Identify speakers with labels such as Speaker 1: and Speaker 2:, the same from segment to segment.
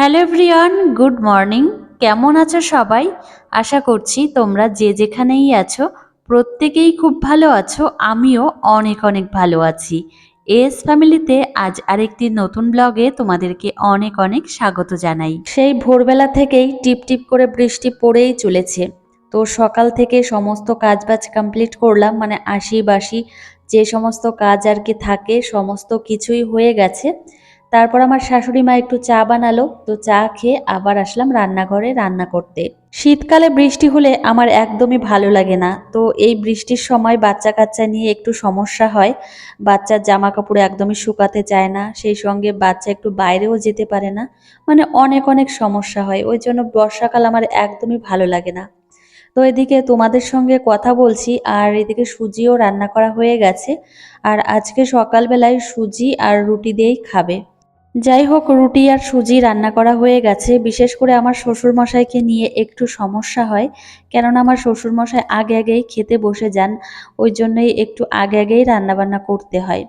Speaker 1: Hello everyone, good morning. কেমন আছো সবাই? আশা করছি তোমরা যে যেখানেই আছো, প্রত্যেকেই খুব ভালো আছো, আমিও অনেক অনেক ভালো আছি। এস ফ্যামিলিতে আজ আরেকটি নতুন ব্লগে তোমাদেরকে অনেক অনেক স্বাগত জানাই। সেই ভোরবেলা থেকেই টিপ টিপ করে বৃষ্টি পড়েই চলেছে। তো সকাল থেকে সমস্ত কাজবাজ কমপ্লিট করলাম মানে আশি বাসি যে সমস্ত কাজ আর কি থাকে, সমস্ত কিছুই হয়ে গেছে। তারপর আমার শাশুড়ি মা একটু চা বানালো, তো চা খেয়ে আবার আসলাম রান্নাঘরে রান্না করতে। শীতকালে বৃষ্টি হলে আমার একদমই ভালো লাগে না, তো এই বৃষ্টির সময় বাচ্চা কাচ্চা নিয়ে একটু সমস্যা হয়। বাচ্চার জামা কাপড় একদমই শুকাতে চায় না, সেই সঙ্গে বাচ্চা একটু বাইরেও যেতে পারে না মানে অনেক অনেক সমস্যা হয়, ওই জন্য বর্ষাকাল আমার একদমই ভালো লাগে না। তো এদিকে তোমাদের সঙ্গে কথা বলছি, আর এদিকে সুজিও রান্না করা হয়ে গেছে, আর আজকে সকালবেলায় সুজি আর রুটি দিয়েই খাবে। যাই হোক রুটি আর সুজি রান্না করা হয়ে গেছে। বিশেষ করে আমার শ্বশুর মশাইকে নিয়ে একটু সমস্যা হয়, কেননা আমার শ্বশুর মশাই আগে আগেই খেতে বসে যান, ওই জন্যই একটু আগে আগেই রান্না বান্না করতে হয়।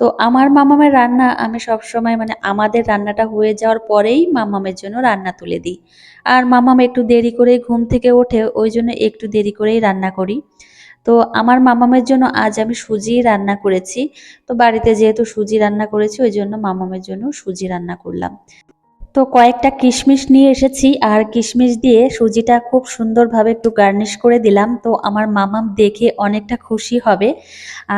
Speaker 1: তো আমার মামামের রান্না, আমি সবসময় মানে আমাদের রান্নাটা হয়ে যাওয়ার পরেই মামামের জন্য রান্না তুলে দিই। আর মামাম একটু দেরি করে ঘুম থেকে ওঠে, ওই জন্য একটু দেরি করেই রান্না করি। তো আমার মামামের জন্য আজ আমি সুজি রান্না করেছি। তো বাড়িতে যেহেতু সুজি রান্না করেছি, ওই জন্য মামামের জন্য সুজি রান্না করলাম। তো কয়েকটা কিশমিশ নিয়ে এসেছি আর কিশমিশ দিয়ে সুজিটা খুব সুন্দরভাবে একটু গার্নিশ করে দিলাম। তো আমার মামাম দেখে অনেকটা খুশি হবে।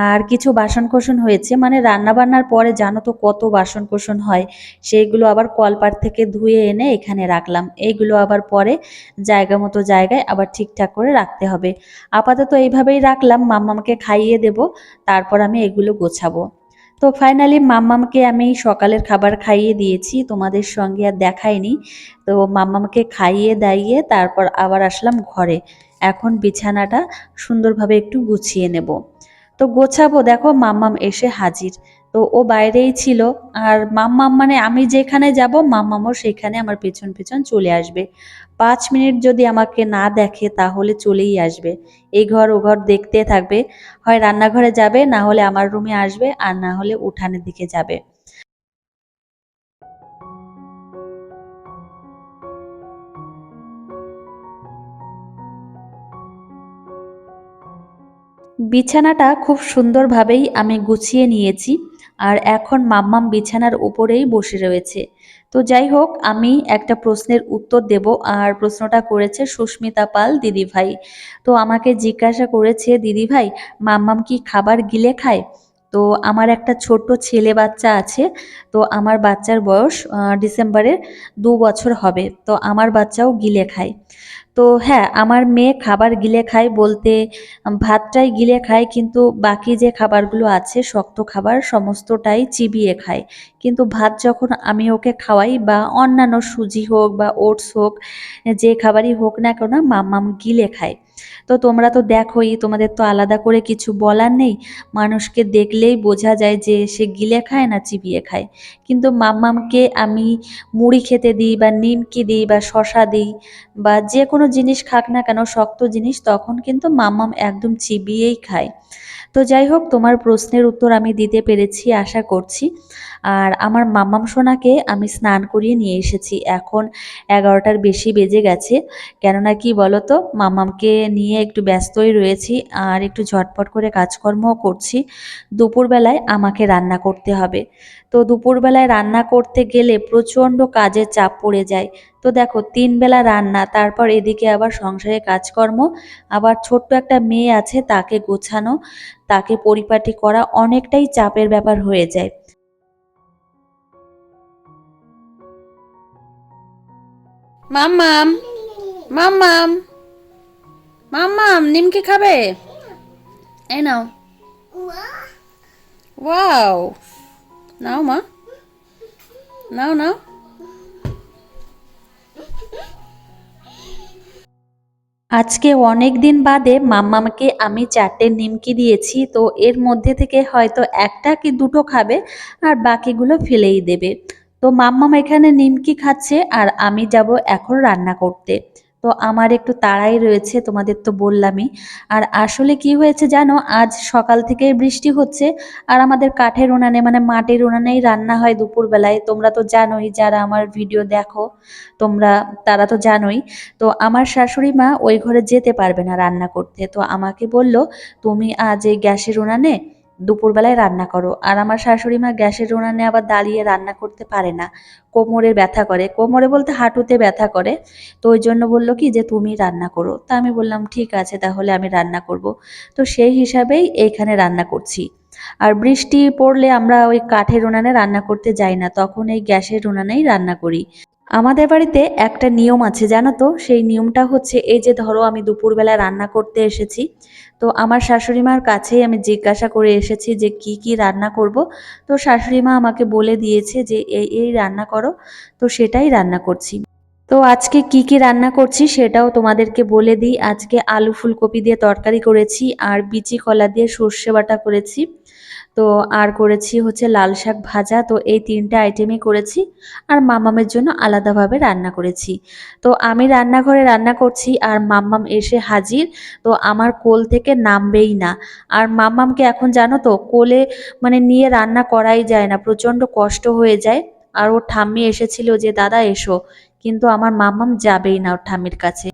Speaker 1: আর কিছু বাসন কোসন হয়েছে। মানে রান্না বান্নার পরে জানো তো কত বাসন কোসন হয়। সেইগুলো আবার কলপার থেকে ধুয়ে এনে এখানে রাখলাম। এইগুলো আবার পরে জায়গা মতো জায়গায় আবার ঠিকঠাক করে রাখতে হবে। আপাতত এইভাবেই রাখলাম। মাম্মামকে খাইয়ে দেব। তারপর আমি এগুলো গোছাবো। তো ফাইনালি মাম্মামকে আমি সকালের খাবার খাইয়ে দিয়েছি, তোমাদের সঙ্গে আর দেখাইনি। তো মাম্মামকে খাইয়ে দাইয়ে তারপর আবার আসলাম ঘরে। এখন বিছানাটা সুন্দরভাবে একটু গুছিয়ে নেব। তো গোছাবো, দেখো মাম্মাম এসে হাজির। তো ও বাইরেই ছিল। আর মাম্মাম মানে আমি যেখানে যাব, মাম্মামও সেখানে আমার পেছন পেছন চলে আসবে। পাঁচ মিনিট যদি আমাকে না দেখে, তাহলে চলেই আসবে। এই ঘর ও ঘর দেখতে থাকবে। হয় রান্নাঘরে যাবে, না হলে আমার রুমে আসবে, আর না হলে উঠানের দিকে যাবে। বিছানাটা খুব সুন্দরভাবেই আমি গুছিয়ে নিয়েছি। আর এখন মাম্মাম বিছানার উপরেই বসে রয়েছে। তো যাই হোক, আমি একটা প্রশ্নের উত্তর দেব আর প্রশ্নটা করেছে সুস্মিতা পাল, দিদিভাই। তো আমাকে জিজ্ঞাসা করেছে, দিদিভাই, মাম্মাম কি খাবার গিলে খায়? তো আমার একটা ছোট্ট ছেলে বাচ্চা আছে, তো আমার বাচ্চার বয়স ডিসেম্বরে দু বছর হবে, তো আমার বাচ্চাও গিলে খায়। তো হ্যাঁ আমার মেয়ে খাবার গিলে খায় বলতে, ভাতটাই গিলে খায়, কিন্তু বাকি যে খাবারগুলো আছে, শক্ত খাবার, সমস্তটাই চিবিয়ে খায়। কিন্তু ভাত যখন আমি ওকে খাওয়াই বা অন্যান্য সুজি হোক বা ওটস হোক, যে খাবারই হোক না কেন মাম্মাম গিলে খায়। তো তোমরা তো দেখোই, তোমাদের তো আলাদা করে কিছু বলার নেই। মানুষকে দেখলেই বোঝা যায় যে সে গিলে খায় না চিবিয়ে খায়। কিন্তু মাম্মামকে আমি মুড়ি খেতে দিই বা নিমকি দিই বা শশা দিই বা যে কোনো জিনিস খাক না কেন, শক্ত জিনিস, তখন কিন্তু মাম্মাম একদম চিবিয়েই খায়। তো যাই হোক, তোমার প্রশ্নের উত্তর আমি দিতে পেরেছি, আশা করছি। আর আমার মাম্মাম সোনাকে আমি স্নান করিয়ে নিয়ে এসেছি। এখন এগারোটার বেশি বেজে গেছে। কেননা কি বলতো, মাম্মামকে নিয়ে একটু ব্যস্তই রয়েছি আর একটু ঝটপট করে কাজকর্মও করছি। দুপুরবেলায় আমাকে রান্না করতে হবে। তো দুপুরবেলায় রান্না করতে গেলে প্রচণ্ড কাজের চাপ পড়ে যায়। তো দেখো তিন বেলা রান্না, তারপর এদিকে আবার সংসারে কাজকর্ম, আবার ছোট্ট একটা মেয়ে আছে, তাকে গোছানো, তাকে পরিপাটি করা অনেকটাই চাপের ব্যাপার হয়ে যায়।
Speaker 2: মাম্মাম মাম্মাম মাম্মাম, নিমকি খাবে? এই নাও। ওয়াও। নাও মা। নাও নাও।
Speaker 1: আজকে অনেক দিন বাদে মাম্মামকে আমি চারটে নিমকি দিয়েছি, তো এর মধ্যে থেকে হয়তো একটা কি দুটো খাবে আর বাকিগুলো ফেলেই দেবে। তো মাম্মাম এখানে নিমকি খাচ্ছে আর আমি যাব এখন রান্না করতে। তো আমার একটু তাড়াই রয়েছে, তোমাদের তো বললামই। আর আসলে কি হয়েছে জানো, আজ সকাল থেকেই বৃষ্টি হচ্ছে, আর আমাদের কাঠের উনানে মানে মাটির উনানেই রান্না হয় দুপুরবেলায়। তোমরা তো জানোই, যারা আমার ভিডিও দেখো, তোমরা, তারা তো জানোই। তো আমার শাশুড়ি মা ওই ঘরে যেতে পারবে না রান্না করতে। তো আমাকে বলল, তুমি আজ এই গ্যাসের উনানে দুপুরবেলায় রান্না করো। আর আমার শাশুড়ি মা গ্যাসের উনানে আবার দাঁড়িয়ে রান্না করতে পারে না। কোমরে ব্যথা করে। কোমরে বলতে হাঁটুতে ব্যথা করে। তো ওই জন্য বলল কি যে, তুমি রান্না করো। তা আমি বললাম, ঠিক আছে, তাহলে আমি রান্না করব। তো সেই হিসাবেই এইখানে রান্না করছি। আর বৃষ্টি পড়লে আমরা ওই কাঠের উনানে রান্না করতে যাই না। তখন এই গ্যাসের উনানেই রান্না করি। আমাদের বাড়িতে একটা নিয়ম আছে, জানো তো? সেই নিয়মটা হচ্ছে, এই যে ধরো আমি দুপুরবেলা রান্না করতে এসেছি, তো আমার শাশুড়ি মার কাছেই আমি জিজ্ঞাসা করে এসেছি যে কি কি রান্না করব। তো শাশুড়ি মা আমাকে বলে দিয়েছে যে এই এই রান্না করো, তো সেটাই রান্না করছি। তো আজকে কি কি রান্না করছি সেটাও তোমাদেরকে বলে দিই। আজকে আলু ফুলকপি দিয়ে তরকারি করেছি, আর বিচি কলা দিয়ে সর্ষে বাটা করেছি। তো আর করেছি হচ্ছে লাল শাক ভাজা, তো এই তিনটে আইটেমই করেছি। আর মামামের জন্য আলাদাভাবে রান্না করেছি। তো আমি রান্নাঘরে রান্না করছি আর মাম্মাম এসে হাজির, তো আমার কোল থেকে নামবেই না। আর মাম্মামকে এখন জানো তো, কোলে মানে নিয়ে রান্না করাই যায় না, প্রচণ্ড কষ্ট হয়ে যায়। আর ওর ঠাম্মি এসেছিল যে, দাদা, এসো। কিন্তু আমার মাম্মাম যাবেই না ওর ঠাম্মির কাছে।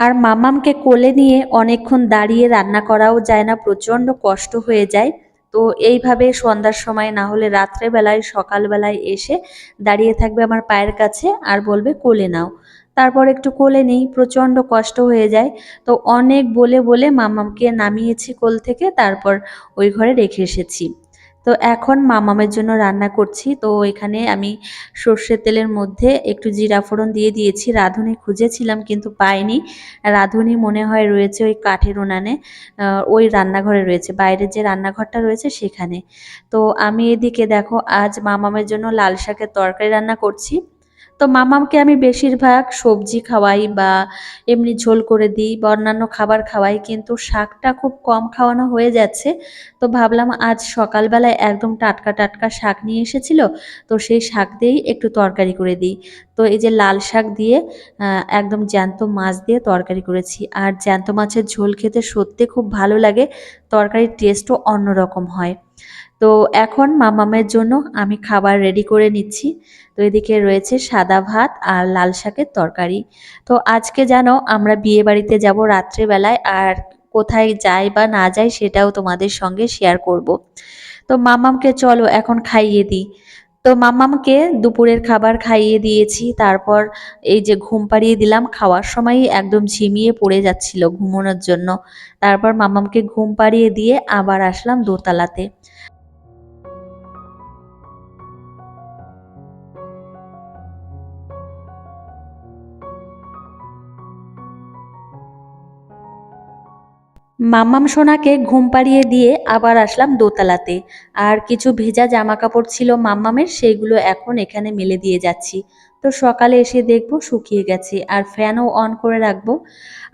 Speaker 1: আর মামামকে কোলে নিয়ে অনেকক্ষণ দাঁড়িয়ে রান্না করাও যায় না, প্রচণ্ড কষ্ট হয়ে যায়। তো এইভাবে সন্ধ্যার সময় না হলে রাত্রেবেলায়, সকালবেলায় এসে দাঁড়িয়ে থাকবে আমার পায়ের কাছে আর বলবে, কোলে নাও। তারপর একটু কোলে নেই, প্রচণ্ড কষ্ট হয়ে যায়। তো অনেক বলে বলে মামামকে নামিয়েছি কোল থেকে, তারপর ওই ঘরে রেখে এসেছি। তো এখন মামামের জন্য রান্না করছি। তো এখানে আমি সর্ষের তেলের মধ্যে একটু জিরা ফোড়ন দিয়ে দিয়েছি। রাঁধুনি খুঁজেছিলাম কিন্তু পাইনি। রাঁধুনি মনে হয় রয়েছে ওই কাঠের উনানে ওই রান্নাঘরে রয়েছে। বাইরের যে রান্নাঘরটা রয়েছে সেখানে। তো আমি এদিকে দেখো, আজ মামামের জন্য লাল শাকের তরকারি রান্না করছি। তো মামামকে আমি বেশিরভাগ সবজি খাওয়াই বা এমনি ঝোল করে দিই বা অন্যান্য খাবার খাওয়াই, কিন্তু শাকটা খুব কম খাওয়ানো হয়ে যাচ্ছে। তো ভাবলাম আজ সকালবেলায় একদম টাটকা টাটকা শাক নিয়ে এসেছিল, তো সেই শাক দিয়েই একটু তরকারি করে দিই। তো এই যে লাল শাক দিয়ে একদম জ্যান্ত মাছ দিয়ে তরকারি করেছি। আর জ্যান্ত মাছের ঝোল খেতে সত্যি খুব ভালো লাগে, তরকারির টেস্টও অন্যরকম হয়। তো এখন মামামের জন্য আমি খাবার রেডি করে নিচ্ছি। তো এদিকে রয়েছে সাদা ভাত আর লাল শাকের তরকারি। তো আজকে জানো আমরা বিয়ে বাড়িতে যাব রাত্রেবেলায় আর কোথায় যাই বা না যাই সেটাও তোমাদের সঙ্গে শেয়ার করব। তো মামামকে চলো এখন খাইয়ে দিই। তো মামামকে দুপুরের খাবার খাইয়ে দিয়েছি। তারপর এই যে ঘুম পাড়িয়ে দিলাম, খাওয়ার সময়ই একদম ঝিমিয়ে পড়ে যাচ্ছিল ঘুমানোর জন্য। তারপর মামামকে ঘুম পাড়িয়ে দিয়ে আবার আসলাম দোতলাতে। মাম্মাম সোনাকে ঘুম পাড়িয়ে দিয়ে আবার আসলাম দোতলাতে। আর কিছু ভেজা জামা কাপড় ছিল মাম্মামের, সেইগুলো এখন এখানে মেলে দিয়ে যাচ্ছি। তো সকালে এসে দেখব শুকিয়ে গেছে, আর ফ্যানও অন করে রাখব।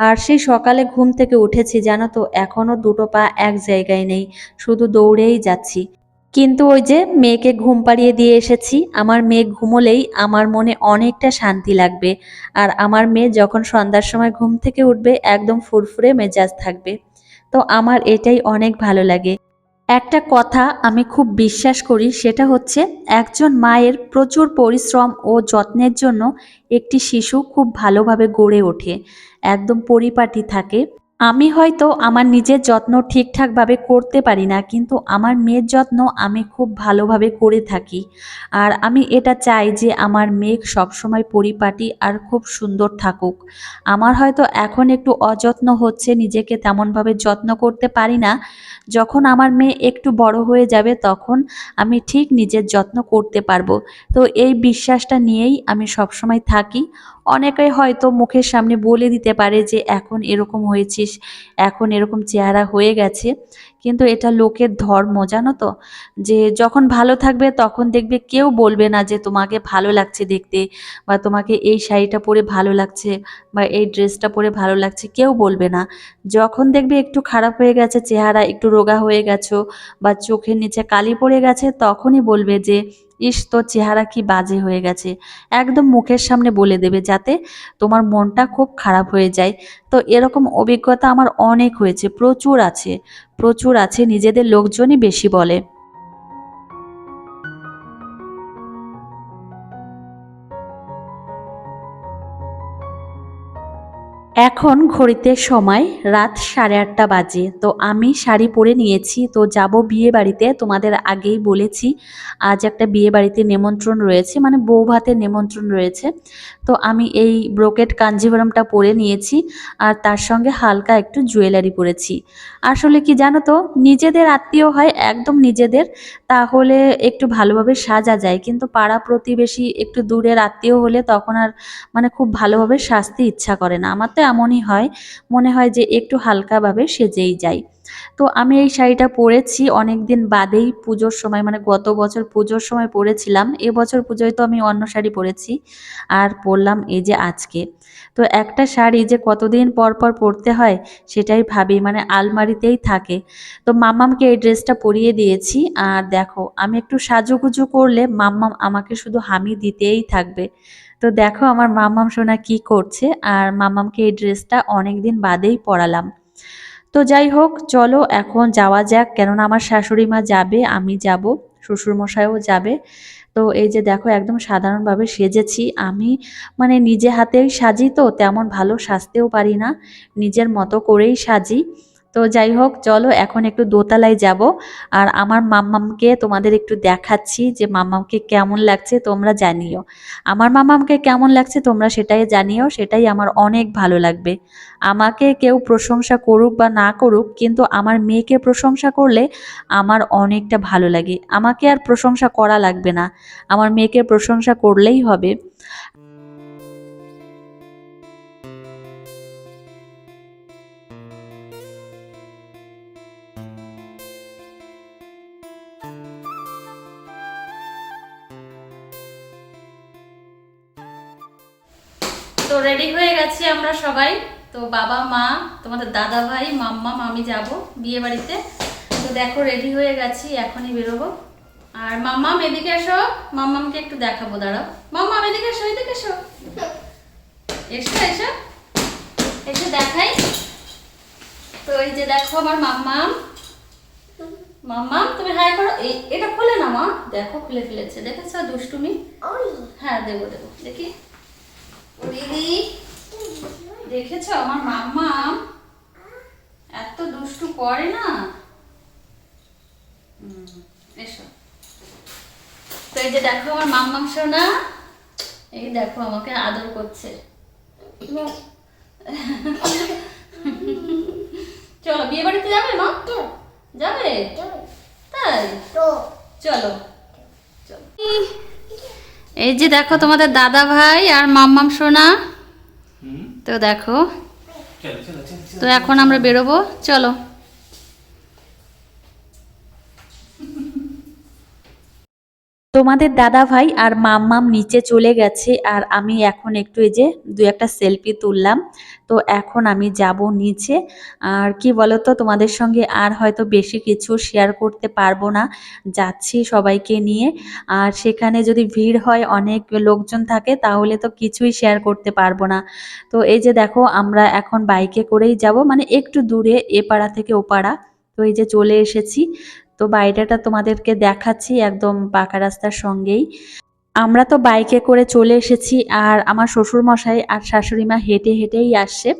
Speaker 1: আর সেই সকালে ঘুম থেকে উঠেছি, জানো তো এখনও দুটো পা এক জায়গায় নেই, শুধু দৌড়েই যাচ্ছি। কিন্তু ওই যে মেয়েকে ঘুম পাড়িয়ে দিয়ে এসেছি, আমার মেয়ে ঘুমোলেই আমার মনে অনেকটা শান্তি লাগবে। আর আমার মেয়ে যখন সন্ধ্যার সময় ঘুম থেকে উঠবে, একদম ফুরফুরে মেজাজ থাকবে। তো আমার এটাই অনেক ভালো লাগে। একটা কথা আমি খুব বিশ্বাস করি, সেটা হচ্ছে একজন মায়ের প্রচুর পরিশ্রম ও যত্নের জন্য একটি শিশু খুব ভালোভাবে গড়ে ওঠে। একদম পরিপাটি থাকে। আমি হয়তো আমার নিজের যত্ন ঠিকঠাকভাবে করতে পারি না, কিন্তু আমার মেয়ের যত্ন আমি খুব ভালোভাবে করে থাকি। আর আমি এটা চাই যে আমার মেয়ে সবসময় পরিপাটি আর খুব সুন্দর থাকুক। আমার হয়তো এখন একটু অযত্ন হচ্ছে, নিজেকে তেমনভাবে যত্ন করতে পারি না। যখন আমার মেয়ে একটু বড় হয়ে যাবে, তখন আমি ঠিক নিজের যত্ন করতে পারব। তো এই বিশ্বাসটা নিয়েই আমি সবসময় থাকি। অনেকে হয়তো মুখের সামনে বলে দিতে পারে যে, এখন এরকম দেখছিস এখন এরকম চেহারা হয়ে গেছে। কিন্তু এটা লোকের ধর্ম, জানো তো? যে যখন ভালো থাকবে তখন দেখবে কেউ বলবে না যে তোমাকে ভালো লাগছে দেখতে বা তোমাকে এই শাড়িটা পরে ভালো লাগছে বা এই ড্রেসটা পরে ভালো লাগছে, কেউ বলবে না। যখন দেখবে একটু খারাপ হয়ে গেছে, চেহারা একটু রোগা হয়ে গেছো বা চোখের নিচে কালি পড়ে গেছে, তখনই বলবে যে, ইস, তোর চেহারা কি বাজে হয়ে গেছে। একদম মুখের সামনে বলে দেবে যাতে তোমার মনটা খুব খারাপ হয়ে যায়। তো এরকম অভিজ্ঞতা আমার অনেক হয়েছে, প্রচুর আছে। প্রচুর আছে নিজেদের লোকজনই বেশি বলে। এখন ঘড়িতে সময় রাত সাড়ে আটটা বাজে। তো আমি শাড়ি পরে নিয়েছি, তো যাব বিয়ে বাড়িতে। তোমাদের আগেই বলেছি, আজ একটা বিয়ে বাড়িতে নিমন্ত্রণ রয়েছে মানে বউ ভাতের নিমন্ত্রণ রয়েছে। তো আমি এই ব্রোকেট কাঞ্জিভরমটা পরে নিয়েছি, আর তার সঙ্গে হালকা একটু জুয়েলারি পরেছি। আসলে কি জানো তো, নিজেদের আত্মীয় হয় একদম নিজেদের, তাহলে একটু ভালোভাবে সাজা যায়। কিন্তু পাড়া প্রতিবেশী একটু দূরের আত্মীয় হলে তখন আর মানে খুব ভালোভাবে সাজতে ইচ্ছা করে না। আমার তো এমনই হয়, মনে হয় যে একটু হালকাভাবে সেজেই যাই তো আমি এই শাড়িটা পরেছি অনেক দিন বাদেই পুজোর সময় মানে গত বছর পুজোর সময় পরেছিলাম এবছর পুজোয় তো আমি অন্য শাড়ি পরেছি আর পরলাম এই যে আজকে। তো একটা শাড়ি যে কতদিন পর পর পরতে হয় সেটাই ভাবি মানে আলমারিতেই থাকে। তো মাম্মামকে এই ড্রেসটা পরিয়ে দিয়েছি আর দেখো, আমি একটু সাজুগুজু করলে মাম্মাম আমাকে শুধু হামি দিতেই থাকবে। তো দেখো আমার মামাম সোনা কি করছে, আর মামামকে এই ড্রেসটা অনেক দিন বাদেই পরালাম। তো যাই হোক, চলো এখন যাওয়া যাক, কেননা আমার শাশুড়ি মা যাবে, আমি যাব, শ্বশুরমশাইও যাবে। তো এই যে দেখো, একদম সাধারণভাবে সেজেছি। আমি মানে নিজে হাতেই সাজি তো, তেমন ভালো সাজতেও পারি না, নিজের মতো করেই সাজি। তো যাই হোক, চলো এখন একটু দোতলায় যাব। আর আমার মাম্মামকে তোমাদের একটু দেখাচ্ছি যে মাম্মামকে কেমন লাগছে, তোমরা জানিও। আমার মামামকে কেমন লাগছে, তোমরা সেটাই জানিও, সেটাই আমার অনেক ভালো লাগবে। আমাকে কেউ প্রশংসা করুক বা না করুক, কিন্তু আমার মেয়েকে প্রশংসা করলে আমার অনেকটা ভালো লাগে। আমাকে আর প্রশংসা করা লাগবে না। আমার মেয়েকে প্রশংসা করলেই হবে। তো রেডি হয়ে গেছি আমরা সবাই। তো বাবা মা তোমাদের দাদা ভাই মাম্মা মামি যাব বিয়ে বাড়িতে। তো দেখো রেডি হয়ে গেছি এখনই বেরোবো। আর মাম্মাম এদিকে এসো। মাম্মামকে একটু দেখাবো দাঁড়াও। মাম্মাম এদিকে এসো এদিকে এসো। এসো এসো। এসে দেখাই। তো এই যে দেখো আমার মাম্মাম। মাম্মাম তুমি হাই করো। এটা খুলে না মা। দেখো খুলে ফেলেছে। দেখেছ দুষ্টুমি? হ্যাঁ দেবো দেবো। দেখি। দিদি? দেখেছ আমার মাম্মা এত দুষ্টু করে না? এসো। তো এই যে দেখো আমার মাম্মাম সোনা এই দেখো আমাকে আদর করছে। চলো বিয়ে বাড়িতে যাবে মা? যাবে? তাই? চলো। চলো। এই যে দেখো তোমাদের দাদা ভাই আর মাম্মাম সোনা। তো দেখো। তো এখন আমরা বেরোবো। চলো। তোমাদের দাদা ভাই আর মাম্মাম নিচে চলে গেছে আর আমি এখন একটু এই যে দু একটা সেলফি তুললাম। তো এখন আমি যাব নিচে। আর কি বলতো, তোমাদের সঙ্গে আর হয়তো বেশি কিছু শেয়ার করতে পারব না। যাচ্ছি সবাইকে নিয়ে। আর সেখানে যদি ভিড় হয়, অনেক লোকজন থাকে, তাহলে তো কিছুই শেয়ার করতে পারব না। তো এই যে দেখো, আমরা এখন বাইকে করেই যাব। মানে একটু দূরে, এ পাড়া থেকে ও পাড়া। তো এই যে চলে এসেছি। তো বাইরেটা তোমাদেরকে দেখাচ্ছি একদম পাকা রাস্তার সঙ্গেই। আমরা তো বাইকে করে চলে এসেছি আর আমার শ্বশুর মশাই আর শাশুড়ি মা হেঁটে হেঁটেই আসছে।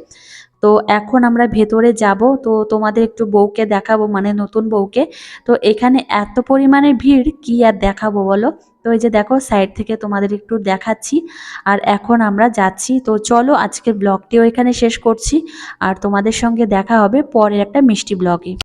Speaker 1: তো এখন আমরা ভেতরে যাব, তো তোমাদের একটু বউকে দেখাবো মানে নতুন বউকে। তো এখানে এত পরিমাণে ভিড়, কি আর দেখাবো বলো? তো এই যে দেখো, সাইড থেকে তোমাদের একটু দেখাচ্ছি। আর এখন আমরা যাচ্ছি, তো চলো আজকের ব্লগটিও এখানে শেষ করছি। আর তোমাদের সঙ্গে দেখা হবে পরের একটা মিষ্টি ব্লগে।